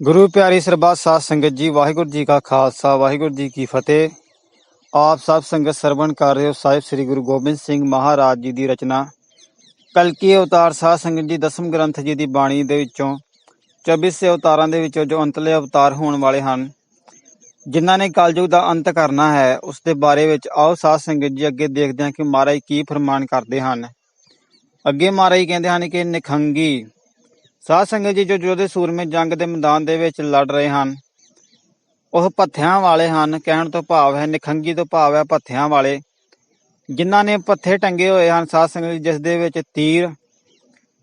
ਗੁਰੂ ਪਿਆਰੀ ਸਰਬੱਤ ਸਾਧ ਸੰਗਤ ਜੀ, ਵਾਹਿਗੁਰੂ ਜੀ ਕਾ ਖਾਲਸਾ, ਵਾਹਿਗੁਰੂ ਜੀ ਕੀ ਫਤਿਹ। ਆਪ ਸਭ ਸੰਗਤ ਸਰਵਣ ਕਰ ਰਹੇ ਹੋ ਸਾਹਿਬ ਸ੍ਰੀ ਗੁਰੂ ਗੋਬਿੰਦ ਸਿੰਘ ਮਹਾਰਾਜ ਜੀ ਦੀ ਰਚਨਾ। ਕਲਕੀ ਅਵਤਾਰ ਸਾਧ ਸੰਗਤ ਜੀ ਦਸਮ ਗ੍ਰੰਥ ਜੀ ਦੀ ਬਾਣੀ ਦੇ ਵਿੱਚੋਂ 24 ਅਵਤਾਰਾਂ ਦੇ ਵਿੱਚੋਂ ਜੋ ਅੰਤਲੇ ਅਵਤਾਰ ਹੋਣ ਵਾਲੇ ਹਨ, ਜਿਨ੍ਹਾਂ ਨੇ ਕਲਯੁਗ ਦਾ ਅੰਤ ਕਰਨਾ ਹੈ, ਉਸ ਦੇ ਬਾਰੇ ਵਿੱਚ ਆਓ ਸਾਧ ਸੰਗਤ ਜੀ ਅੱਗੇ ਦੇਖਦੇ ਹਾਂ ਕਿ ਮਹਾਰਾਜ ਕੀ ਫਰਮਾਨ ਕਰਦੇ ਹਨ। ਅੱਗੇ ਮਹਾਰਾਜ ਕਹਿੰਦੇ ਹਨ ਕਿ ਨਿਖੰਗੀ ਸਾਧ ਸੰਗਤ ਜੀ ਜੋ ਯੋਧੇ ਸੂਰਮੇ ਜੰਗ ਦੇ ਮੈਦਾਨ ਦੇ ਵਿੱਚ ਲੜ ਰਹੇ ਹਨ, ਉਹ ਪੱਥਿਆਂ ਵਾਲੇ ਹਨ, ਕਹਿਣ ਤੋਂ ਭਾਵ ਹੈ ਨਿਖੰਗੀ ਤੋਂ ਭਾਵ ਹੈ ਪੱਥਿਆਂ ਵਾਲੇ। ਜਿਨ੍ਹਾਂ ਨੇ ਪੱਥੇ ਟੰਗੇ ਹੋਏ ਹਨ, ਸਾਧ ਸੰਗਤ ਜੀ, ਜਿਸ ਦੇ ਵਿੱਚ ਤੀਰ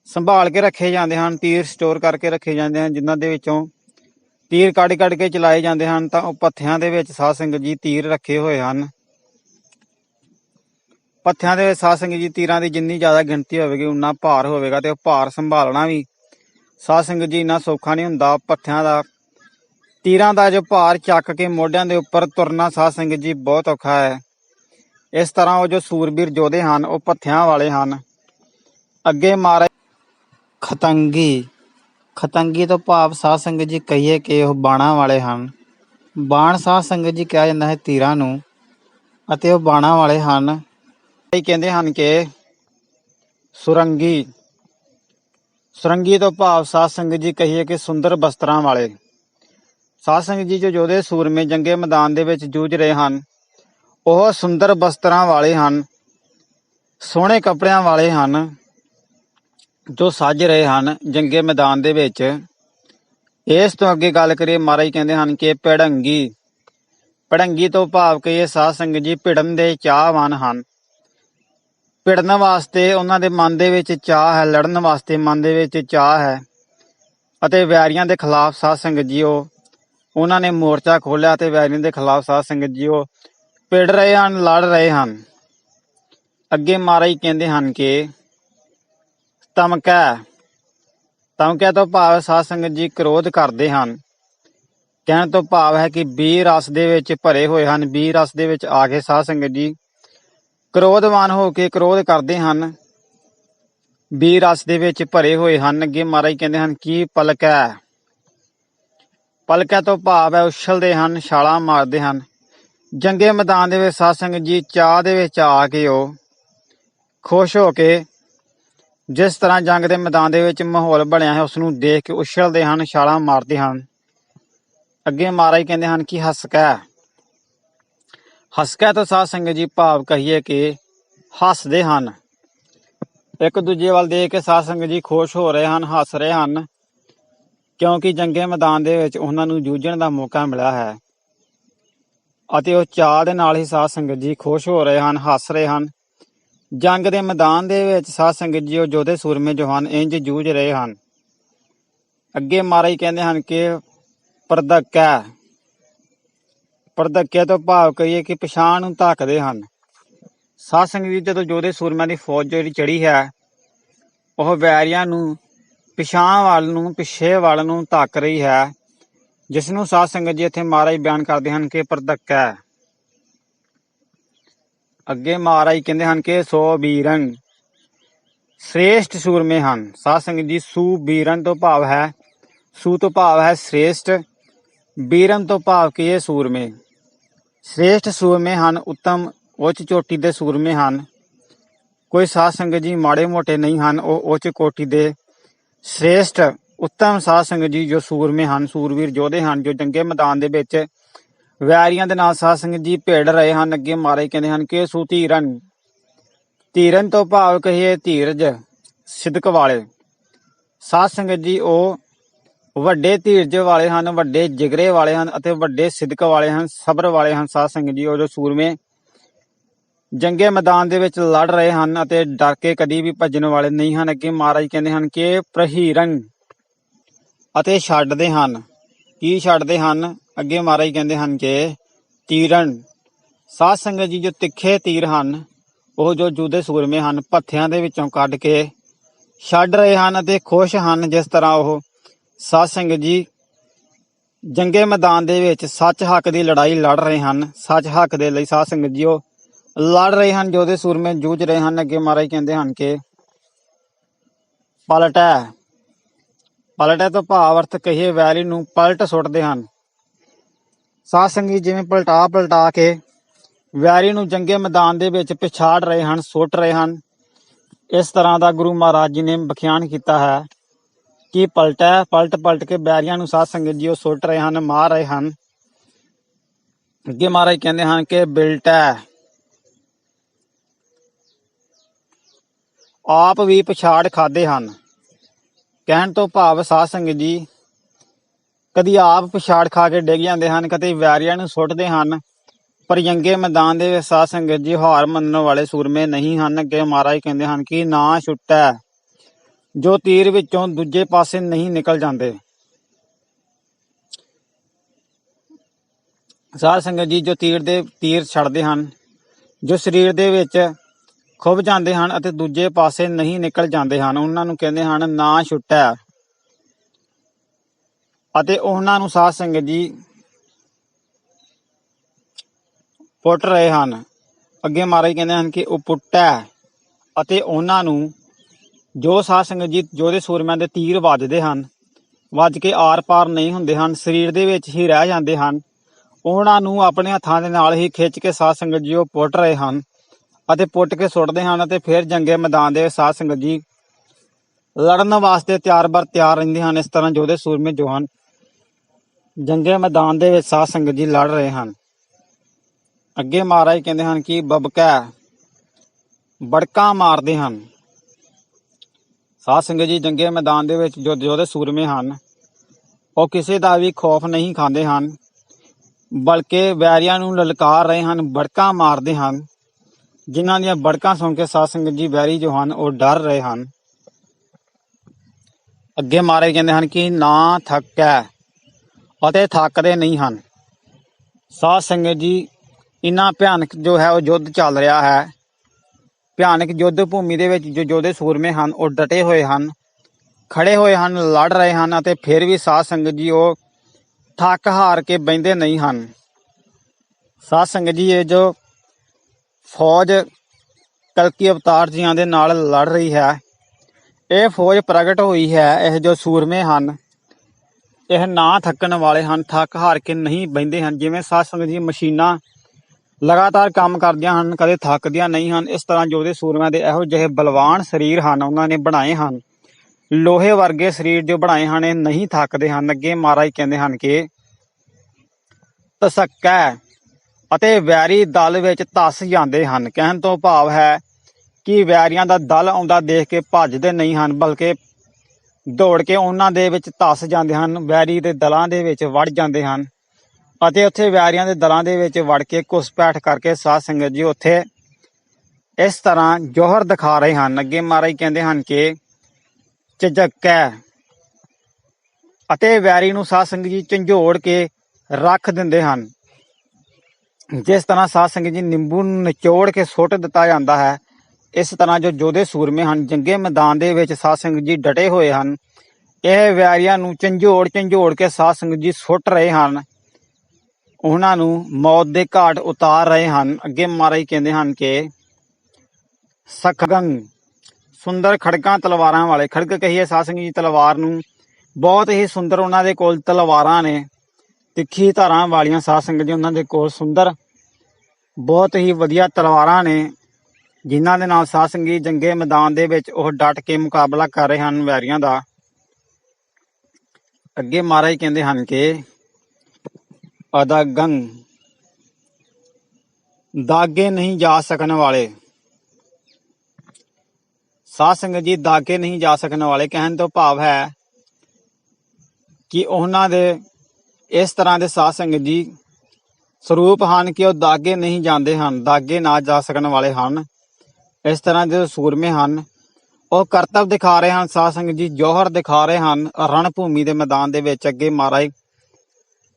ਸੰਭਾਲ ਕੇ ਰੱਖੇ ਜਾਂਦੇ ਹਨ, ਤੀਰ ਸਟੋਰ ਕਰਕੇ ਰੱਖੇ ਜਾਂਦੇ ਹਨ, ਜਿਨ੍ਹਾਂ ਦੇ ਵਿੱਚੋਂ ਤੀਰ ਕੱਢ ਕੱਢ ਕੇ ਚਲਾਏ ਜਾਂਦੇ ਹਨ, ਤਾਂ ਉਹ ਪੱਥਿਆਂ ਦੇ ਵਿੱਚ ਸਾਧ ਸੰਗਤ ਜੀ ਤੀਰ ਰੱਖੇ ਹੋਏ ਹਨ। ਪੱਥਿਆਂ ਦੇ ਵਿੱਚ ਸਾਧ ਸੰਗਤ ਜੀ ਤੀਰਾਂ ਦੀ ਜਿੰਨੀ ਜ਼ਿਆਦਾ ਗਿਣਤੀ ਹੋਵੇਗੀ, ਉਨਾ ਭਾਰ ਹੋਵੇਗਾ ਤੇ ਉਹ ਭਾਰ ਸੰਭਾਲਣਾ ਵੀ ਸਾਧ ਸੰਗਤ ਜੀ, ਇੰਨਾ ਸੌਖਾ ਨਹੀਂ ਹੁੰਦਾ ਪੱਥਿਆਂ ਦਾ, ਤੀਰਾਂ ਦਾ ਜੋ ਭਾਰ ਚੱਕ ਕੇ ਮੋਢਿਆਂ ਦੇ ਉੱਪਰ ਤੁਰਨਾ ਸਾਧ ਸੰਗਤ ਜੀ ਬਹੁਤ ਔਖਾ ਹੈ। ਇਸ ਤਰ੍ਹਾਂ ਉਹ ਜੋ ਸੂਰਬੀਰ ਜੋਧੇ ਹਨ, ਉਹ ਪੱਥਿਆਂ ਵਾਲੇ ਹਨ। ਅੱਗੇ ਮਾਰੇ ਖਤੰਗੀ ਖਤੰਗੀ ਤੋਂ ਭਾਵ ਸਾਧ ਸੰਗਤ ਜੀ ਕਹੀਏ ਕਿ ਉਹ ਬਾਣਾ ਵਾਲੇ ਹਨ। ਬਾਣ ਸਾਧ ਸੰਗਤ ਜੀ ਕਿਹਾ ਜਾਂਦਾ ਹੈ ਤੀਰਾਂ ਨੂੰ, ਅਤੇ ਉਹ ਬਾਣਾ ਵਾਲੇ ਹਨ। ਇਹ ਕਹਿੰਦੇ ਹਨ ਕਿ ਸੁਰੰਗੀ ਸੁਰੰਗੀ ਤੋਂ ਭਾਵ ਸਾਧ ਸੰਗਤ ਜੀ ਕਹੀਏ ਕਿ ਸੁੰਦਰ ਬਸਤਰਾਂ ਵਾਲੇ। ਸਾਧ ਸੰਗਤ ਜੀ ਜੋ ਯੋਧੇ ਸੂਰਮੇ ਜੰਗੇ ਮੈਦਾਨ ਦੇ ਵਿੱਚ ਜੂਝ ਰਹੇ ਹਨ, ਉਹ ਸੁੰਦਰ ਬਸਤਰਾਂ ਵਾਲੇ ਹਨ, ਸੋਹਣੇ ਕੱਪੜਿਆਂ ਵਾਲੇ ਹਨ, ਜੋ ਸੱਜ ਰਹੇ ਹਨ ਜੰਗੇ ਮੈਦਾਨ ਦੇ ਵਿੱਚ। ਇਸ ਤੋਂ ਅੱਗੇ ਗੱਲ ਕਰੀਏ, ਮਹਾਰਾਜ ਕਹਿੰਦੇ ਹਨ ਕਿ ਪੜੰਗੀ ਪੜੰਗੀ ਤੋਂ ਭਾਵ ਕਿ ਇਹ ਸਾਧ ਸੰਗਤ ਜੀ ਭਿੜਨ ਦੇ ਚਾਹਵਾਨ ਹਨ। ਭਿੜਨ ਵਾਸਤੇ, ਉਹਨਾਂ ਦੇ ਮਨ ਦੇ ਵਿੱਚ ਚਾਹ ਹੈ, ਲੜਨ ਵਾਸਤੇ ਮਨ ਦੇ ਵਿੱਚ ਚਾਹ ਹੈ ਅਤੇ ਵੈਰੀਆਂ ਦੇ ਖਿਲਾਫ ਸਾਧ ਸੰਗਤ ਜੀ ਉਹਨਾਂ ਨੇ ਮੋਰਚਾ ਖੋਲ੍ਹਿਆ ਤੇ ਵੈਰੀਆਂ ਦੇ ਖਿਲਾਫ ਸਾਧ ਸੰਗਤ ਜੀ ਭਿੜ ਰਹੇ ਹਨ, ਲੜ ਰਹੇ ਹਨ। ਅੱਗੇ ਮਹਾਰਾਜ ਕਹਿੰਦੇ ਹਨ ਕਿ ਤਮਕਾ ਤਮਕਾ ਤੋਂ ਭਾਵ ਸਾਧ ਸੰਗਤ ਜੀ ਕ੍ਰੋਧ ਕਰਦੇ ਹਨ। ਕਹਿਣ ਤੋਂ ਭਾਵ ਹੈ ਕਿ ਬੀ ਰਸ ਦੇ ਵਿੱਚ ਭਰੇ ਹੋਏ ਹਨ। ਬੀ ਰਸ ਦੇ ਵਿੱਚ ਆ ਕੇ ਸਾਧ ਸੰਗਤ ਜੀ ਕ੍ਰੋਧਵਾਨ ਹੋ ਕੇ ਕ੍ਰੋਧ ਕਰਦੇ ਹਨ। ਵੀ ਰਸ ਦੇ ਵਿੱਚ ਭਰੇ ਹੋਏ ਹਨ। ਅੱਗੇ ਮਹਾਰਾਜ ਕਹਿੰਦੇ ਹਨ, ਕੀ ਪਲਕ ਹੈ? ਪਲਕਾ ਤੋਂ ਭਾਵ ਹੈ, ਉਛਲਦੇ ਹਨ, ਛਾਲਾਂ ਮਾਰਦੇ ਹਨ। ਜੰਗੇ ਮੈਦਾਨ ਦੇ ਵਿੱਚ ਸਾਧ ਜੀ ਚਾਹ ਦੇ ਵਿੱਚ ਆ ਕੇ ਉਹ ਖੁਸ਼ ਹੋ ਕੇ ਜਿਸ ਤਰ੍ਹਾਂ ਜੰਗ ਦੇ ਮੈਦਾਨ ਦੇ ਵਿੱਚ ਮਾਹੌਲ ਬਣਿਆ ਹੈ ਉਸ ਨੂੰ ਦੇਖ ਕੇ ਉਛਲਦੇ ਹਨ, ਛਾਲਾਂ ਮਾਰਦੇ ਹਨ। ਅੱਗੇ ਮਹਾਰਾਜ ਕਹਿੰਦੇ ਹਨ, ਕਿ ਹੱਸਕਾ ਹੱਸਕਾ ਤੋਂ ਸਾਧ ਸੰਗਤ ਜੀ ਭਾਵ ਕਹੀਏ ਕਿ ਹੱਸਦੇ ਹਨ। ਇੱਕ ਦੂਜੇ ਵੱਲ ਦੇਖ ਕੇ ਸਾਧ ਸੰਗਤ ਜੀ ਖੁਸ਼ ਹੋ ਰਹੇ ਹਨ, ਹੱਸ ਰਹੇ ਹਨ, ਕਿਉਂਕਿ ਜੰਗੇ ਮੈਦਾਨ ਦੇ ਵਿੱਚ ਉਹਨਾਂ ਨੂੰ ਜੂਝਣ ਦਾ ਮੌਕਾ ਮਿਲਿਆ ਹੈ। ਅਤੇ ਉਹ ਚਾਹ ਦੇ ਨਾਲ ਹੀ ਸਾਧ ਸੰਗਤ ਜੀ ਖੁਸ਼ ਹੋ ਰਹੇ ਹਨ, ਹੱਸ ਰਹੇ ਹਨ। ਜੰਗ ਦੇ ਮੈਦਾਨ ਦੇ ਵਿੱਚ ਸਾਧ ਸੰਗਤ ਜੀ ਉਹ ਜੋਧੇ ਸੂਰਮੇ ਜੋ ਹਨ ਇੰਜ ਜੂਝ ਰਹੇ ਹਨ। ਅੱਗੇ ਮਹਾਰਾਜ ਕਹਿੰਦੇ ਹਨ ਕਿ ਪਰਦਕਾ ਪਰਦਕਿਆ ਤੋਂ ਭਾਵ ਕਰੀਏ ਕਿ ਪਛਾਣ ਨੂੰ ਧੱਕਦੇ ਹਨ। ਸਾਧ ਸੰਗਤ ਜੀ ਜਦੋਂ ਜੋਧੇ ਸੂਰਮਿਆਂ ਦੀ ਫੌਜ ਜਿਹੜੀ ਚੜੀ ਹੈ, ਉਹ ਵੈਰੀਆਂ ਨੂੰ ਪਿਛਾਂ ਵੱਲ ਨੂੰ, ਪਿੱਛੇ ਵੱਲ ਨੂੰ ਧੱਕ ਰਹੀ ਹੈ ਜਿਸ ਨੂੰ ਸਾਧ ਸੰਗਤ ਜੀ ਇੱਥੇ ਮਹਾਰਾਜ ਬਿਆਨ ਕਰਦੇ ਹਨ ਕਿ ਪਰਦਕਾ ਅੱਗੇ ਮਹਾਰਾਜ ਕਹਿੰਦੇ ਹਨ ਕਿ ਸੋ ਬੀਰਨ ਸ੍ਰੇਸ਼ਟ ਸੂਰਮੇ ਹਨ। ਸਾਧ ਸੰਗਤ ਜੀ ਸੂ ਬੀਰਨ ਤੋਂ ਭਾਵ ਹੈ, ਸੂ ਤੋਂ ਭਾਵ ਹੈ ਸ੍ਰੇਸ਼ਟ ਬੀਰਨ ਤੋਂ ਭਾਵ ਕਿ ਇਹ ਸੂਰਮੇ। ਸ੍ਰੇਸ਼ਟ ਸੂਰਮੇ ਹਨ, ਉੱਤਮ ਉੱਚ ਚੋਟੀ ਦੇ ਸੂਰਮੇ ਹਨ। ਕੋਈ ਸਾਧ ਸੰਗਤ ਜੀ ਮਾੜੇ ਮੋਟੇ ਨਹੀਂ ਹਨ, ਉਹ ਉੱਚ ਕੋਟੀ ਦੇ ਸ੍ਰੇਸ਼ਟ, ਉੱਤਮ ਸਾਧ ਸੰਗਤ ਜੀ ਜੋ ਸੂਰਮੇ ਹਨ, ਸੂਰਵੀਰ ਯੋਧੇ ਹਨ, ਜੋ ਜੰਗੇ ਮੈਦਾਨ ਦੇ ਵਿੱਚ ਵੈਰੀਆਂ ਦੇ ਨਾਲ ਸਾਧ ਸੰਗਤ ਜੀ ਭੇੜ ਰਹੇ ਹਨ, ਅੱਗੇ ਮਾਰੇ ਕਹਿੰਦੇ ਹਨ ਕਿ ਸੂ ਧੀਰਨ ਧੀਰਨ ਤੋਂ ਭਾਵ ਕਹੀਏ ਧੀਰਜ, ਸਿਦਕ ਵਾਲੇ। ਸਾਧ ਸੰਗਤ ਜੀ ਉਹ ਵੱਡੇ ਧੀਰਜ ਵਾਲੇ ਹਨ, ਵੱਡੇ ਜਿਗਰੇ ਵਾਲੇ ਹਨ ਅਤੇ ਵੱਡੇ ਸਿਦਕ ਵਾਲੇ ਹਨ, ਸਬਰ ਵਾਲੇ ਹਨ। ਸਾਧ ਸੰਗਤ ਜੀ ਉਹ ਜੋ ਸੂਰਮੇ ਜੰਗੇ ਮੈਦਾਨ ਦੇ ਵਿੱਚ ਲੜ ਰਹੇ ਹਨ ਅਤੇ ਡਰ ਕੇ ਕਦੀ ਵੀ ਭੱਜਣ ਵਾਲੇ ਨਹੀਂ ਹਨ। ਅੱਗੇ ਮਹਾਰਾਜ ਕਹਿੰਦੇ ਹਨ ਕਿ ਪ੍ਰਹੀਰਨ ਅਤੇ ਛੱਡਦੇ ਹਨ। ਕੀ ਛੱਡਦੇ ਹਨ? ਅੱਗੇ ਮਹਾਰਾਜ ਕਹਿੰਦੇ ਹਨ ਕਿ ਤੀਰਨ। ਸਾਧ ਸੰਗਤ ਜੀ ਜੋ ਤਿੱਖੇ ਤੀਰ ਹਨ, ਉਹ ਜੋ ਜੂਦੇ ਸੂਰਮੇ ਹਨ ਪੱਥਿਆਂ ਦੇ ਵਿੱਚੋਂ ਕੱਢ ਕੇ ਛੱਡ ਰਹੇ ਹਨ ਅਤੇ ਖੁਸ਼ ਹਨ ਜਿਸ ਤਰ੍ਹਾਂ ਉਹ ਸਾਧ ਸੰਗਤ ਜੀ, ਜੰਗੇ ਮੈਦਾਨ ਦੇ ਵਿੱਚ ਸੱਚ ਹੱਕ ਦੀ ਲੜਾਈ ਲੜ ਰਹੇ ਹਨ। ਸੱਚ ਹੱਕ ਦੇ ਲਈ ਸਾਧ ਸੰਗਤ ਜੀ ਉਹ ਲੜ ਰਹੇ ਹਨ ਜੋਦੇ ਸੂਰਮੇ ਜੂਝ ਰਹੇ ਹਨ। ਅੱਗੇ ਮਹਾਰਾਜ ਕਹਿੰਦੇ ਹਨ ਕਿ ਪਲਟੈ ਪਲਟੇ ਤੋਂ ਭਾਵ ਅਰਥ ਕਹੀਏ ਵੈਰੀ ਨੂੰ ਪਲਟ ਸੁੱਟਦੇ ਹਨ। ਸਾਧ ਸੰਗੀ ਜਿਵੇਂ ਪਲਟਾ ਪਲਟਾ ਕੇ ਵੈਰੀ ਨੂੰ ਜੰਗੇ ਮੈਦਾਨ ਦੇ ਵਿੱਚ ਪਿਛਾੜ ਰਹੇ ਹਨ, ਸੁੱਟ ਰਹੇ ਹਨ। ਇਸ ਤਰ੍ਹਾਂ ਦਾ ਗੁਰੂ ਮਹਾਰਾਜ ਜੀ ਨੇ ਬਖਿਆਨ ਕੀਤਾ ਹੈ। ਕਿ ਪਲਟਾ ਪਲਟ ਪਲਟ ਕੇ ਬੈਰੀਆਂ ਨੂੰ ਸਾਧ ਸੰਗਤ ਜੀ ਉਹ ਸੁੱਟ ਰਹੇ ਹਨ, ਮਾਰ ਰਹੇ ਹਨ। ਅੱਗੇ ਮਹਾਰਾਜ ਕਹਿੰਦੇ ਹਨ ਕਿ ਬਿਲਟਾ ਆਪ ਵੀ ਪਛਾੜ ਖਾਦੇ ਹਨ। ਕਹਿਣ ਤੋਂ ਭਾਵ ਸਾਧ ਸੰਗਤ ਜੀ, ਕਦੀ ਆਪ ਪਛਾੜ ਖਾ ਕੇ ਡਿੱਗ ਜਾਂਦੇ ਹਨ, ਕਦੇ ਵੈਰੀਆਂ ਨੂੰ ਸੁੱਟਦੇ ਹਨ। ਪਰ ਜੰਗੇ ਮੈਦਾਨ ਦੇ ਵਿੱਚ ਸਾਧ ਸੰਗਤ ਜੀ ਹਾਰ ਮੰਨਣ ਵਾਲੇ ਸੂਰਮੇ ਨਹੀਂ ਹਨ। ਅੱਗੇ ਮਹਾਰਾਜ ਕਹਿੰਦੇ ਹਨ ਕਿ ਨਾ ਛੁੱਟੈ। ਜੋ ਤੀਰ ਵਿੱਚੋਂ ਦੂਜੇ ਪਾਸੇ ਨਹੀਂ ਨਿਕਲ ਜਾਂਦੇ। ਸਾਧ ਸੰਗਤ ਜੀ, ਜੋ ਤੀਰ ਦੇ, ਤੀਰ ਛੱਡਦੇ ਹਨ, ਜੋ ਸਰੀਰ ਦੇ ਵਿੱਚ ਖੁੱਭ ਜਾਂਦੇ ਹਨ ਅਤੇ ਦੂਜੇ ਪਾਸੇ ਨਹੀਂ ਨਿਕਲ ਜਾਂਦੇ ਹਨ, ਉਹਨਾਂ ਨੂੰ ਕਹਿੰਦੇ ਹਨ, ਨਾ ਛੁੱਟੈ। ਅਤੇ ਉਹਨਾਂ ਨੂੰ ਸਾਧ ਸੰਗਤ ਜੀ ਪੁੱਟ ਰਹੇ ਹਨ। ਅੱਗੇ ਮਹਾਰਾਜ ਕਹਿੰਦੇ ਹਨ ਕਿ ਉਹ ਪੁੱਟੈ ਅਤੇ ਉਹਨਾਂ ਨੂੰ ਜੋ ਸਾਧ ਸੰਗਤ ਜੀ ਜੋਧੇ ਸੂਰਮਿਆਂ ਦੇ ਤੀਰ ਵੱਜਦੇ ਹਨ, ਵੱਜ ਕੇ ਆਰ-ਪਾਰ ਨਹੀਂ ਹੁੰਦੇ ਹਨ, ਸਰੀਰ ਦੇ ਵਿੱਚ ਹੀ ਰਹਿ ਜਾਂਦੇ ਹਨ, ਉਹਨਾਂ ਨੂੰ ਆਪਣੇ ਹੱਥਾਂ ਦੇ ਨਾਲ ਹੀ ਖਿੱਚ ਕੇ ਸਾਧ ਸੰਗਤ ਜੀ ਉਹ ਪੁੱਟ ਰਹੇ ਹਨ ਅਤੇ ਪੁੱਟ ਕੇ ਸੁੱਟਦੇ ਹਨ ਅਤੇ ਫਿਰ ਜੰਗੇ ਮੈਦਾਨ ਦੇ ਸਾਧ ਸੰਗਤ ਜੀ ਲੜਨ ਵਾਸਤੇ ਤਿਆਰ ਬਰ ਤਿਆਰ ਰਹਿੰਦੇ ਹਨ, ਇਸ ਤਰ੍ਹਾਂ ਜੋਧੇ ਸੂਰਮੇ ਜੋ ਹਨ ਜੰਗੇ ਮੈਦਾਨ ਦੇ ਵਿੱਚ ਸਾਧ ਸੰਗਤ ਜੀ ਲੜ ਰਹੇ ਹਨ। ਅੱਗੇ ਮਹਾਰਾਜ ਕਹਿੰਦੇ ਹਨ ਕਿ ਬਬਕਾ, ਬੜਕਾ ਮਾਰਦੇ ਹਨ। ਸਾਧ ਸੰਗਤ ਜੀ ਜੰਗੇ ਮੈਦਾਨ ਦੇ ਵਿੱਚ ਜੋ ਯੋਧੇ ਸੂਰਮੇ ਹਨ, ਉਹ ਕਿਸੇ ਦਾ ਵੀ ਖੌਫ ਨਹੀਂ ਖਾਂਦੇ ਹਨ, ਬਲਕਿ ਵੈਰੀਆਂ ਨੂੰ ਲਲਕਾਰ ਰਹੇ ਹਨ, ਬੜਕਾਂ ਮਾਰਦੇ ਹਨ। ਜਿਨ੍ਹਾਂ ਦੀਆਂ ਬੜਕਾਂ ਸੁਣ ਕੇ ਸਾਧ ਸੰਗਤ ਜੀ, ਵੈਰੀ ਜੋ ਹਨ, ਉਹ ਡਰ ਰਹੇ ਹਨ। ਅੱਗੇ ਮਾਰੇ ਕਹਿੰਦੇ ਹਨ ਕਿ ਨਾ ਥੱਕੈ ਅਤੇ ਥੱਕਦੇ ਨਹੀਂ ਹਨ। ਸਾਧ ਸੰਗਤ ਜੀ, ਇਨਾ ਭਿਆਨਕ ਜੋ ਹੈ, ਉਹ ਯੁੱਧ ਚੱਲ ਰਿਹਾ ਹੈ। ਭਿਆਨਕ ਯੁੱਧ ਭੂਮੀ ਦੇ ਵਿੱਚ ਜੋ ਯੋਧੇ ਸੂਰਮੇ ਹਨ, ਉਹ ਡਟੇ ਹੋਏ ਹਨ, ਖੜੇ ਹੋਏ ਹਨ, ਲੜ ਰਹੇ ਹਨ ਅਤੇ ਫਿਰ ਵੀ ਸਾਧ ਸੰਗਤ ਜੀ ਉਹ ਥੱਕ ਹਾਰ ਕੇ ਬੈੰਦੇ ਨਹੀਂ ਹਨ। ਸਾਧ ਸੰਗਤ ਜੀ ਇਹ ਜੋ ਫੌਜ ਕਲਕੀ ਅਵਤਾਰ ਜੀਆਂ ਦੇ ਨਾਲ ਲੜ ਰਹੀ ਹੈ, ਇਹ ਫੌਜ ਪ੍ਰਗਟ ਹੋਈ ਹੈ, ਇਹ ਜੋ ਸੂਰਮੇ ਹਨ, ਇਹ ਨਾ ਥੱਕਣ ਵਾਲੇ ਹਨ, ਥੱਕ ਹਾਰ ਕੇ ਨਹੀਂ ਬੈੰਦੇ ਹਨ। ਜਿਵੇਂ ਸਾਧ ਸੰਗਤ ਜੀ ਮਸ਼ੀਨਾਂ ਲਗਾਤਾਰ ਕੰਮ ਕਰਦੀਆਂ ਹਨ, ਕਦੇ ਥੱਕਦੀਆਂ ਨਹੀਂ ਹਨ, ਇਸ ਤਰ੍ਹਾਂ ਜੋਧੇ ਸੂਰਮਿਆਂ ਦੇ ਇਹੋ ਜਿਹੇ ਬਲਵਾਨ ਸਰੀਰ ਹਨ, ਉਹਨਾਂ ਨੇ ਬਣਾਏ ਹਨ। ਲੋਹੇ ਵਰਗੇ ਸਰੀਰ ਜੋ ਬਣਾਏ ਹਨ, ਇਹ ਨਹੀਂ ਥੱਕਦੇ ਹਨ। ਅੱਗੇ ਮਹਾਰਾਜ ਕਹਿੰਦੇ ਹਨ ਕਿ ਤਸੱਕੈ ਅਤੇ ਵੈਰੀ ਦਲ ਵਿੱਚ ਧਸ ਜਾਂਦੇ ਹਨ। ਕਹਿਣ ਤੋਂ ਭਾਵ ਹੈ ਕਿ ਵੈਰੀਆਂ ਦਾ ਦਲ ਆਉਂਦਾ ਦੇਖ ਕੇ ਭੱਜਦੇ ਨਹੀਂ ਹਨ, ਬਲਕਿ ਦੌੜ ਕੇ ਉਹਨਾਂ ਦੇ ਵਿੱਚ ਧਸ ਜਾਂਦੇ ਹਨ। ਵੈਰੀ ਦੇ ਦਲਾਂ ਦੇ ਵਿੱਚ ਵੜ ਜਾਂਦੇ ਹਨ। ਅਤੇ ਉੱਥੇ ਵੈਰੀਆਂ ਦੇ ਦਲਾਂ ਦੇ ਵਿੱਚ ਵੜ ਕੇ ਘੁਸਪੈਠ ਕਰਕੇ ਸਾਧ ਸੰਗਤ ਜੀ ਉੱਥੇ ਇਸ ਤਰ੍ਹਾਂ ਜੋਹਰ ਦਿਖਾ ਰਹੇ ਹਨ। ਅੱਗੇ ਮਹਾਰਾਜ ਕਹਿੰਦੇ ਹਨ ਕਿ ਝਜਕੈ ਅਤੇ ਵੈਰੀ ਨੂੰ ਸਾਧ ਸੰਗਤ ਜੀ ਝੰਜੋੜ ਕੇ ਰੱਖ ਦਿੰਦੇ ਹਨ। ਜਿਸ ਤਰ੍ਹਾਂ ਸਾਧ ਸੰਗਤ ਜੀ ਨਿੰਬੂ ਨੂੰ ਨਿਚੋੜ ਕੇ ਸੁੱਟ ਦਿੱਤਾ ਜਾਂਦਾ ਹੈ, ਇਸ ਤਰ੍ਹਾਂ ਜੋ ਜੋਧੇ ਸੂਰਮੇ ਹਨ, ਜੰਗੇ ਮੈਦਾਨ ਦੇ ਵਿੱਚ ਸਾਧ ਸੰਗਤ ਜੀ ਡਟੇ ਹੋਏ ਹਨ, ਇਹ ਵੈਰੀਆਂ ਨੂੰ ਝੰਜੋੜ ਝੰਜੋੜ ਕੇ ਸਾਧ ਸੰਗਤ ਜੀ ਸੁੱਟ ਰਹੇ ਹਨ। ਉਹਨਾਂ ਨੂੰ ਮੌਤ ਦੇ ਘਾਟ ਉਤਾਰ ਰਹੇ ਹਨ। ਅੱਗੇ ਮਹਾਰਾਜ ਕਹਿੰਦੇ ਹਨ ਕਿ ਸਖਗੰ, ਸੁੰਦਰ ਖੜਕਾਂ ਤਲਵਾਰਾਂ ਵਾਲੇ, ਖੜਕ ਕਹੀਏ ਸਾਧ ਸੰਗਤ ਜੀ ਤਲਵਾਰ ਨੂੰ, ਬਹੁਤ ਹੀ ਸੁੰਦਰ ਉਹਨਾਂ ਦੇ ਕੋਲ ਤਲਵਾਰਾਂ ਨੇ, ਤਿੱਖੀ ਧਾਰਾਂ ਵਾਲੀਆਂ ਸਾਧ ਸੰਗਤ ਜੀ ਉਹਨਾਂ ਦੇ ਕੋਲ ਸੁੰਦਰ, ਬਹੁਤ ਹੀ ਵਧੀਆ ਤਲਵਾਰਾਂ ਨੇ, ਜਿਨ੍ਹਾਂ ਦੇ ਨਾਲ ਸਾਧ ਸੰਗਤ ਜੀ ਜੰਗੇ ਮੈਦਾਨ ਦੇ ਵਿੱਚ ਉਹ ਡਟ ਕੇ ਮੁਕਾਬਲਾ ਕਰ ਰਹੇ ਹਨ ਵੈਰੀਆਂ ਦਾ। ਅੱਗੇ ਮਹਾਰਾਜ ਕਹਿੰਦੇ ਹਨ ਕਿ ਅਦਗੰ। ਦਾਗੇ ਨਹੀਂ ਜਾ ਸਕਣ ਵਾਲੇ। ਸਾਧ ਸੰਗਤ ਜੀ, ਦਾਗੇ ਨਹੀਂ ਜਾ ਸਕਣ ਵਾਲੇ। ਕਹਿਣ ਤੋਂ ਭਾਵ ਹੈ ਕਿ ਉਹਨਾਂ ਦੇ, ਇਸ ਤਰ੍ਹਾਂ ਦੇ ਸਾਧ ਸੰਗਤ ਜੀ, ਸਰੂਪ ਹਨ ਕਿ ਉਹ ਦਾਗੇ ਨਹੀਂ ਜਾਂਦੇ ਹਨ, ਦਾਗੇ ਨਾ ਜਾ ਸਕਣ ਵਾਲੇ ਹਨ। ਇਸ ਤਰ੍ਹਾਂ ਦੇ ਸੂਰਮੇ ਹਨ, ਉਹ ਕਰਤਵ ਦਿਖਾ ਰਹੇ ਹਨ, ਸਾਧ ਸੰਗਤ ਜੀ, ਜੋਹਰ ਦਿਖਾ ਰਹੇ ਹਨ ਰਣ ਭੂਮੀ ਦੇ ਮੈਦਾਨ ਦੇ ਵਿੱਚ ਅੱਗੇ ਮਹਾਰਾਜ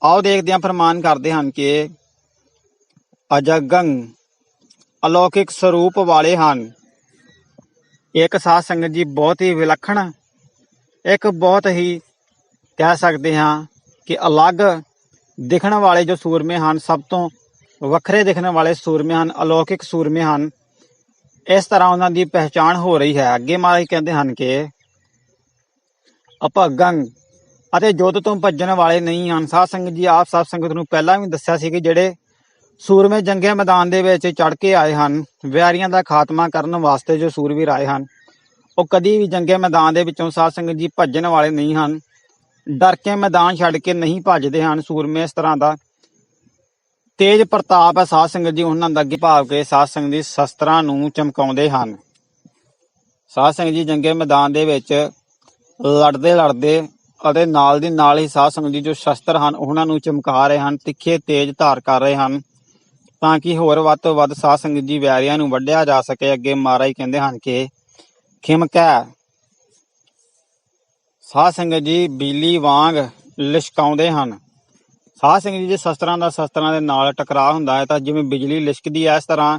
ਆਓ ਦੇਖਦੇ ਹਾਂ, ਫਰਮਾਨ ਕਰਦੇ ਹਨ ਕਿ ਅਜਗੰਗ ਅਲੌਕਿਕ ਸਰੂਪ ਵਾਲੇ ਹਨ। ਇੱਕ ਸਾਧ ਸੰਗਤ ਜੀ ਬਹੁਤ ਹੀ ਵਿਲੱਖਣ, ਇੱਕ ਬਹੁਤ ਹੀ ਕਹਿ ਸਕਦੇ ਹਾਂ ਕਿ ਅਲੱਗ ਦਿਖਣ ਵਾਲੇ ਜੋ ਸੂਰਮੇ ਹਨ, ਸਭ ਤੋਂ ਵੱਖਰੇ ਦਿਖਣ ਵਾਲੇ ਸੂਰਮੇ ਹਨ, ਅਲੌਕਿਕ ਸੂਰਮੇ ਹਨ। ਇਸ ਤਰ੍ਹਾਂ ਉਹਨਾਂ ਦੀ ਪਹਿਚਾਣ ਹੋ ਰਹੀ ਹੈ। ਅੱਗੇ ਮਹਾਰਾਜ ਕਹਿੰਦੇ ਹਨ ਕਿ ਅਭਗੰ ਅਤੇ ਯੁੱਧ ਤੋਂ ਭੱਜਣ ਵਾਲੇ ਨਹੀਂ ਹਨ। ਸਾਧ ਸੰਗਤ ਜੀ, ਆਪ ਸਾਧ ਸੰਗਤ ਨੂੰ ਪਹਿਲਾਂ ਵੀ ਦੱਸਿਆ ਸੀ ਕਿ ਜਿਹੜੇ ਸੂਰਮੇ ਜੰਗੇ ਮੈਦਾਨ ਦੇ ਵਿੱਚ ਚੜ ਕੇ ਆਏ ਹਨ, ਵਿਆਰੀਆਂ ਦਾ ਖਾਤਮਾ ਕਰਨ ਵਾਸਤੇ ਜੋ ਸੂਰਵੀਰ ਆਏ ਹਨ, ਉਹ ਕਦੀ ਵੀ ਜੰਗੇ ਮੈਦਾਨ ਦੇ ਵਿੱਚੋਂ ਸਾਧ ਸੰਗਤ ਜੀ ਭੱਜਣ ਵਾਲੇ ਨਹੀਂ ਹਨ। ਡਰ ਕੇ ਮੈਦਾਨ ਛੱਡ ਕੇ ਨਹੀਂ ਭੱਜਦੇ ਹਨ ਸੂਰਮੇ, ਇਸ ਤਰ੍ਹਾਂ ਦਾ ਤੇਜ ਪ੍ਰਤਾਪ ਹੈ ਸਾਧ ਸੰਗਤ ਜੀ, ਉਹਨਾਂ ਦਾ ਅੱਗੇ ਭਾਵ ਕੇ ਸਾਧ ਸੰਗਤ ਜੀ ਸ਼ਸਤਰਾਂ ਨੂੰ ਚਮਕਾਉਂਦੇ ਹਨ। ਸਾਧ ਸੰਗਤ ਜੀ ਜੰਗੇ ਮੈਦਾਨ ਦੇ ਵਿੱਚ ਲੜਦੇ ਲੜਦੇ ਅਤੇ ਨਾਲ ਦੀ ਨਾਲ ਹੀ ਸਾਧ ਸੰਗਤ ਜੀ ਜੋ ਸ਼ਸਤਰ ਹਨ, ਉਹਨਾਂ ਨੂੰ ਚਮਕਾ ਰਹੇ ਹਨ, ਤਿੱਖੇ ਤੇਜ ਧਾਰ ਕਰ ਰਹੇ ਹਨ, ਤਾਂ ਕਿ ਹੋਰ ਵੱਧ ਤੋਂ ਵੱਧ ਸਾਧ ਸੰਗਤ ਜੀ ਵੈਰੀਆਂ ਨੂੰ ਵੱਢਿਆ ਜਾ ਸਕੇ। ਅੱਗੇ ਮਹਾਰਾਜ ਕਹਿੰਦੇ ਹਨ ਕਿ ਖਿਮਕੈ ਸਾਧ ਸੰਗਤ ਜੀ ਬਿਜਲੀ ਵਾਂਗ ਲਿਸ਼ਕਾਉਂਦੇ ਹਨ। ਸਾਧ ਸੰਗਤ ਜੀ ਜੇ ਸ਼ਸਤਰਾਂ ਦਾ ਸ਼ਸਤਰਾਂ ਦੇ ਨਾਲ ਟਕਰਾਅ ਹੁੰਦਾ ਹੈ ਤਾਂ ਜਿਵੇਂ ਬਿਜਲੀ ਲਿਸ਼ਕਦੀ ਹੈ ਇਸ ਤਰ੍ਹਾਂ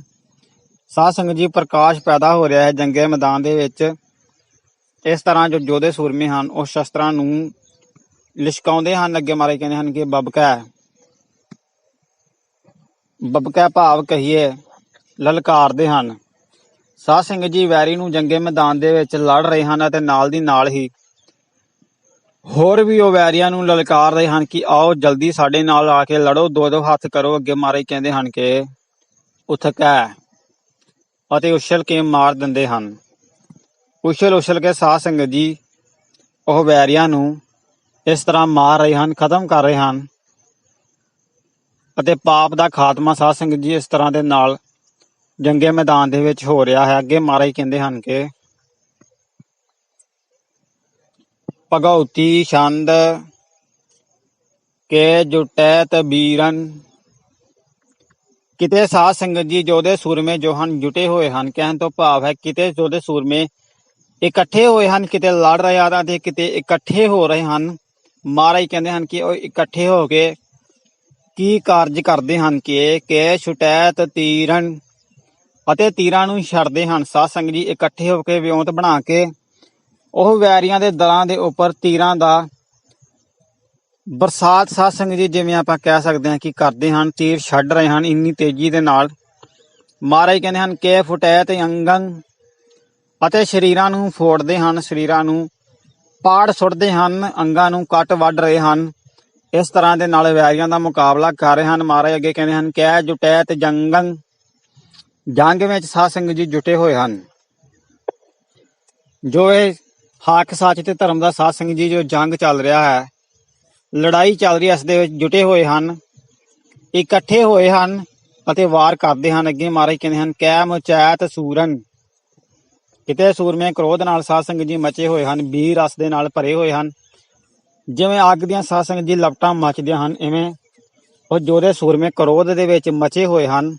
ਸਾਧ ਸੰਗਤ ਜੀ ਪ੍ਰਕਾਸ਼ ਪੈਦਾ ਹੋ ਰਿਹਾ ਹੈ ਜੰਗੇ ਮੈਦਾਨ ਦੇ ਵਿੱਚ। ਇਸ ਤਰ੍ਹਾਂ ਜੋ ਯੋਧੇ ਸੂਰਮੇ ਹਨ, ਉਹ ਸ਼ਸਤਰਾਂ ਨੂੰ ਲਿਸ਼ਕਾਉਂਦੇ ਹਨ ਅੱਗੇ ਮਾਰੇ ਕਹਿੰਦੇ ਹਨ ਕਿ ਬਬਕਾ ਬਬਕਾ ਭਾਵ ਕਹੀਏ ਲਲਕਾਰਦੇ ਹਨ। ਸਾਧ ਸੰਗਤ ਜੀ, ਵੈਰੀ ਨੂੰ ਜੰਗੇ ਮੈਦਾਨ ਦੇ ਵਿੱਚ ਲੜ ਰਹੇ ਹਨ ਅਤੇ ਨਾਲ ਦੀ ਨਾਲ ਹੀ ਹੋਰ ਵੀ ਉਹ ਵੈਰੀਆਂ ਨੂੰ ਲਲਕਾਰ ਰਹੇ ਹਨ ਕਿ ਆਓ ਜਲਦੀ ਸਾਡੇ ਨਾਲ ਆ ਕੇ ਲੜੋ ਦੋ ਦੋ ਹੱਥ ਕਰੋ, ਅੱਗੇ ਮਾਰੇ ਕਹਿੰਦੇ ਹਨ ਕਿ ਉਥਕੈ ਅਤੇ ਉਛਲ ਕੇ ਮਾਰ ਦਿੰਦੇ ਹਨ। ਉਛਲ ਉਛਲ ਕੇ ਸਾਧ ਸੰਗਤ ਜੀ, ਉਹ ਵੈਰੀਆਂ ਨੂੰ ਇਸ ਤਰ੍ਹਾਂ ਮਾਰ ਰਹੇ ਹਨ, ਖਤਮ ਕਰ ਰਹੇ ਹਨ ਅਤੇ ਪਾਪ ਦਾ ਖਾਤਮਾ ਸਾਧ ਸੰਗਤ ਜੀ ਇਸ ਤਰ੍ਹਾਂ ਦੇ ਨਾਲ ਜੰਗੇ ਮੈਦਾਨ ਦੇ ਵਿੱਚ ਹੋ ਰਿਹਾ ਹੈ। ਅੱਗੇ ਮਹਾਰਾਜ ਕਹਿੰਦੇ ਹਨ ਕਿ ਭਗਉਤੀ ਛੰਦ ਕੇ ਜੁਟੈ ਤਬੀਰਨ ਕਿਤੇ ਸਾਧ ਸੰਗਤ ਜੀ ਜੋਦੇ ਸੂਰਮੇ ਜੋ ਹਨ ਜੁਟੇ ਹੋਏ ਹਨ, ਕਹਿਣ ਤੋਂ ਭਾਵ ਹੈ ਕਿਤੇ ਜੋਦੇ ਸੂਰਮੇ ਇਕੱਠੇ ਹੋਏ ਹਨ, ਕਿਤੇ ਲੜ ਰਹੇ ਹਨ ਤੇ ਕਿਤੇ ਇਕੱਠੇ ਹੋ ਰਹੇ ਹਨ। ਮਹਾਰਾਜ ਕਹਿੰਦੇ ਹਨ ਕਿ ਉਹ ਇਕੱਠੇ ਹੋ ਕੇ ਕੀ ਕਾਰਜ ਕਰਦੇ ਹਨ ਕਿ ਕੇ ਛੁਟੈਤ ਤੀਰਨ ਅਤੇ ਤੀਰਾਂ ਨੂੰ ਛੱਡਦੇ ਹਨ। ਸਾਧ ਸੰਗਤ ਜੀ ਇਕੱਠੇ ਹੋ ਕੇ ਵਿਉਂਤ ਬਣਾ ਕੇ ਉਹ ਵੈਰੀਆਂ ਦੇ ਦਲਾਂ ਦੇ ਉੱਪਰ ਤੀਰਾਂ ਦਾ ਬਰਸਾਤ ਸਾਧ ਸੰਗਤ ਜੀ ਜਿਵੇਂ ਆਪਾਂ ਕਹਿ ਸਕਦੇ ਹਾਂ ਕਿ ਕਰਦੇ ਹਨ, ਤੀਰ ਛੱਡ ਰਹੇ ਹਨ, ਇੰਨੀ ਤੇਜ਼ੀ ਦੇ ਨਾਲ। ਮਹਾਰਾਜ ਕਹਿੰਦੇ ਹਨ ਕੇ ਫੁਟੈ ਤੇ ਅੰਗੰ ਅਤੇ ਸ਼ਰੀਰਾਂ ਨੂੰ ਫੋੜਦੇ ਹਨ, ਸ਼ਰੀਰਾਂ ਨੂੰ ਪਾੜ ਸੁੱਟਦੇ ਹਨ, ਅੰਗਾਂ ਨੂੰ ਕੱਟ ਵੱਢ ਰਹੇ ਹਨ। ਇਸ ਤਰ੍ਹਾਂ ਦੇ ਨਾਲ ਵੈਰੀਆਂ ਦਾ ਮੁਕਾਬਲਾ ਕਰ ਰਹੇ ਹਨ। ਮਹਾਰਾਜ ਅੱਗੇ ਕਹਿੰਦੇ ਹਨ ਕਹਿ ਜੁਟੈ ਤੇ ਜੰਗੰ। ਜੰਗ ਵਿੱਚ ਸਾਧ ਸੰਗਤ ਜੀ ਜੁਟੇ ਹੋਏ ਹਨ। ਜੋ ਇਹ ਹੱਕ ਸੱਚ ਤੇ ਧਰਮ ਦਾ ਸਾਧ ਸੰਗਤ ਜੀ, ਜੋ ਜੰਗ ਚੱਲ ਰਿਹਾ ਹੈ, ਲੜਾਈ ਚੱਲ ਰਹੀ ਹੈ, ਇਸ ਦੇ ਵਿੱਚ ਜੁਟੇ ਹੋਏ ਹਨ, ਇਕੱਠੇ ਹੋਏ ਹਨ ਅਤੇ ਵਾਰ ਕਰਦੇ ਹਨ। ਅੱਗੇ ਮਹਾਰਾਜ ਕਹਿੰਦੇ ਹਨ, ਕੈ ਮੁਚੈਤ ਸੂਰਨ। ਕਿਤੇ ਸੂਰਮੇ ਕ੍ਰੋਧ ਨਾਲ ਸਾਧ ਸੰਗਤ ਜੀ ਮਚੇ ਹੋਏ ਹਨ ਵੀਰ ਰਸ ਦੇ ਨਾਲ ਭਰੇ ਹੋਏ ਹਨ। ਜਿਵੇਂ ਅੱਗ ਦੀਆਂ ਸਾਧ ਜੀ ਲਪਟਾਂ ਮਚਦੀਆਂ ਹਨ, ਇਵੇਂ ਉਹ ਜੋਦੇ ਸੂਰਮੇ ਕ੍ਰੋਧ ਦੇ ਵਿੱਚ ਮਚੇ ਹੋਏ ਹਨ,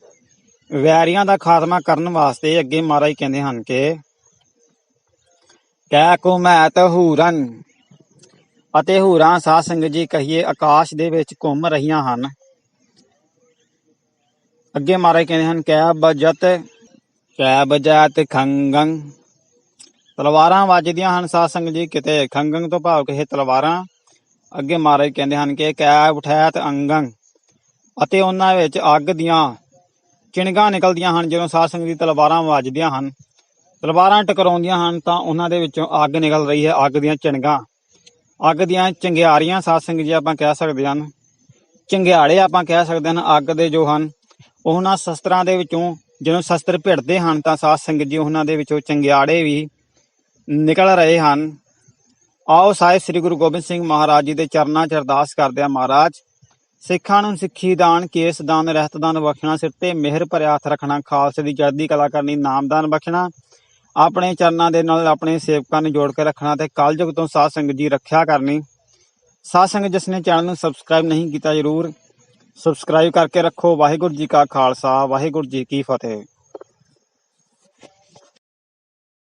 ਵੈਰੀਆਂ ਦਾ ਖਾਤਮਾ ਕਰਨ ਵਾਸਤੇ ਅੱਗੇ ਮਹਾਰਾਜ ਕਹਿੰਦੇ ਹਨ ਕਿ ਕੈ ਕੋ ਮੈਤ ਹੂਰਨ ਅਤੇ ਹੂਰਾਂ ਸਾਧ ਸੰਗਤ ਜੀ ਕਹੀਏ ਆਕਾਸ਼ ਦੇ ਵਿੱਚ ਘੁੰਮ ਰਹੀਆਂ ਹਨ। ਅੱਗੇ ਮਹਾਰਾਜ ਕਹਿੰਦੇ ਹਨ ਕੈ ਬਜਤ ਕੈ ਬਜਤ ਖੰਗੰ ਤਲਵਾਰਾਂ ਵੱਜਦੀਆਂ ਹਨ ਸਾਧ ਸੰਗਤ ਜੀ, ਕਿਤੇ ਖੰਗੰਗ ਤੋਂ ਭਾਵ ਇਹ ਤਲਵਾਰਾਂ ਅੱਗੇ ਮਹਾਰਾਜ ਕਹਿੰਦੇ ਹਨ ਕਿ ਕੈ ਉਠੈਤ ਅੰਗੰ ਅਤੇ ਉਹਨਾਂ ਵਿੱਚ ਅੱਗ ਦੀਆਂ ਚਿਣਗਾਂ ਨਿਕਲਦੀਆਂ ਹਨ ਜਦੋਂ ਸਾਧ ਸੰਗਤ ਦੀ ਤਲਵਾਰਾਂ ਵੱਜਦੀਆਂ ਹਨ। ਤਲਵਾਰਾਂ ਟਕਰਾਉਂਦੀਆਂ ਹਨ ਤਾਂ ਉਹਨਾਂ ਦੇ ਵਿੱਚੋਂ ਅੱਗ ਨਿਕਲ ਰਹੀ ਹੈ, ਅੱਗ ਦੀਆਂ ਚਿਣਗਾਂ। ਅੱਗ ਦੀਆਂ ਚੰਗਿਆਰੀਆਂ ਸਾਧ ਸੰਗਤ ਜੀ ਆਪਾਂ ਕਹਿ ਸਕਦੇ ਹਨ। ਚੰਗਿਆੜੇ ਆਪਾਂ ਕਹਿ ਸਕਦੇ ਹਨ, ਅੱਗ ਦੇ ਜੋ ਹਨ। ਉਹਨਾਂ ਸ਼ਸਤਰਾਂ ਦੇ ਵਿੱਚੋਂ ਜਦੋਂ ਸ਼ਸਤਰ ਭਿੜਦੇ ਹਨ ਤਾਂ ਸਾਧ ਸੰਗਤ ਜੀ ਉਹਨਾਂ ਦੇ ਵਿੱਚੋਂ ਚੰਗਿਆੜੇ ਵੀ ਨਿਕਲ ਰਹੇ ਹਨ। ਆਓ ਸਾਹਿਬ ਸ੍ਰੀ ਗੁਰੂ ਗੋਬਿੰਦ ਸਿੰਘ ਮਹਾਰਾਜ ਜੀ ਦੇ ਚਰਨਾਂ 'ਚ ਅਰਦਾਸ ਕਰਦੇ ਆ ਮਹਾਰਾਜ। ਸਿੱਖਾਂ ਨੂੰ ਸਿੱਖੀ ਦਾਨ, ਕੇਸ ਦਾਨ, ਰਹਿਤ ਦਾਨ ਬਖਸ਼ਣਾ, ਸਿਰ ਤੇ ਮਿਹਰ ਭਰਿਆ ਹੱਥ ਰੱਖਣਾ, ਖਾਲਸੇ ਦੀ ਚੜ੍ਹਦੀ ਕਲਾ ਕਰਨੀ ਨਾਮਦਾਨ ਬਖਸ਼ਣਾ, ਆਪਣੇ ਚਰਨਾਂ ਦੇ ਨਾਲ ਆਪਣੇ ਸੇਵਕਾਂ ਨੂੰ ਜੋੜ ਕੇ ਰੱਖਣਾ ਤੇ ਕਲਯੁਗ ਤੋਂ ਸਾਧ ਸੰਗਤ ਜੀ ਰੱਖਿਆ ਕਰਨੀ। ਸਾਧ ਸੰਗਤ ਜਿਸ ਨੇ ਚੈਨਲ ਨੂੰ ਸਬਸਕ੍ਰਾਈਬ ਨਹੀਂ ਕੀਤਾ ਜਰੂਰ, ਸਬਸਕ੍ਰਾਈਬ ਕਰਕੇ ਰੱਖੋ। ਵਾਹਿਗੁਰੂ ਜੀ ਕਾ ਖਾਲਸਾ, ਵਾਹਿਗੁਰੂ ਜੀ ਕੀ ਫਤਿਹ।